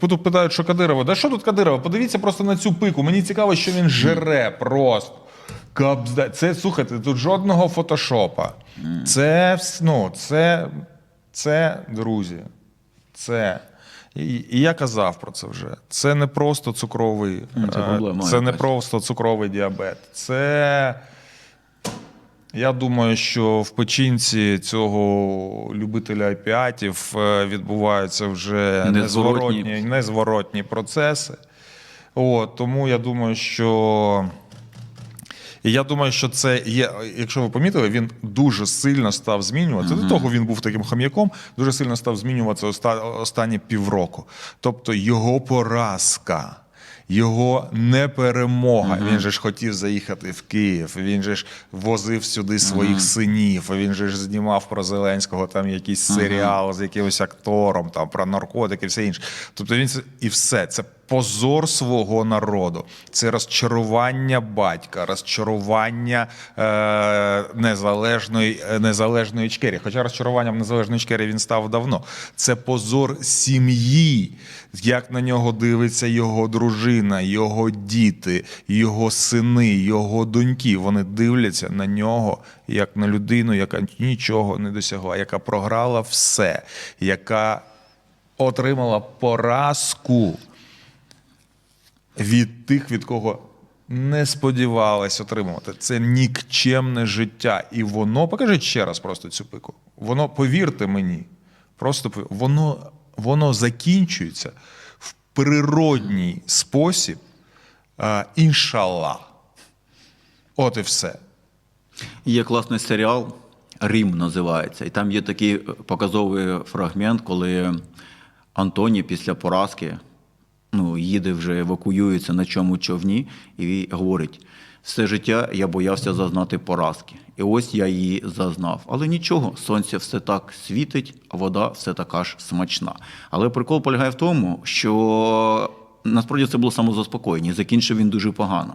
Тут питають, що Кадирова. Да що тут Кадирова? Подивіться просто на цю пику. Мені цікаво, що він жере просто. Кабзда. Це слухайте, тут жодного фотошопа. Це ну, це, це друзі. Це. І, і я казав про це вже. Це не просто цукровий, це е, проблема це не просто цукровий діабет. Це. Я думаю, що в печінці цього любителя опіатів е, відбуваються вже Незворотні. незворотні, незворотні процеси. От, тому я думаю, що. І я думаю, що це є, якщо ви помітили, він дуже сильно став змінюватися. До того він був таким хам'яком, дуже сильно став змінюватися останні півроку. Тобто його поразка. Його неперемога. Він же ж хотів заїхати в Київ. Він же ж возив сюди своїх синів. Він же ж знімав про Зеленського там якийсь серіал з якимось актором, там про наркотики, все інше. Тобто він і все. Це позор свого народу. Це розчарування батька, розчарування е, незалежної, е, незалежної чкері. Хоча розчаруванням незалежної чкері він став давно. Це позор сім'ї, як на нього дивиться його дружина, його діти, його сини, його доньки. Вони дивляться на нього як на людину, яка нічого не досягла, яка програла все, яка отримала поразку від тих, від кого не сподівалась отримувати. Це нікчемне життя. І воно, покажіть ще раз просто цю пику. Воно, повірте мені, просто воно, воно закінчується в природній спосіб. А, іншаллах. От і все. Є класний серіал Рим називається. І там є такий показовий фрагмент, коли Антоні після поразки ну, їде вже евакуюється на чому човні і говорить: все життя я боявся зазнати поразки. І ось я її зазнав. Але нічого, сонце все так світить, а вода все така ж смачна. Але прикол полягає в тому, що насправді це було самозаспокоєння. Закінчив він дуже погано.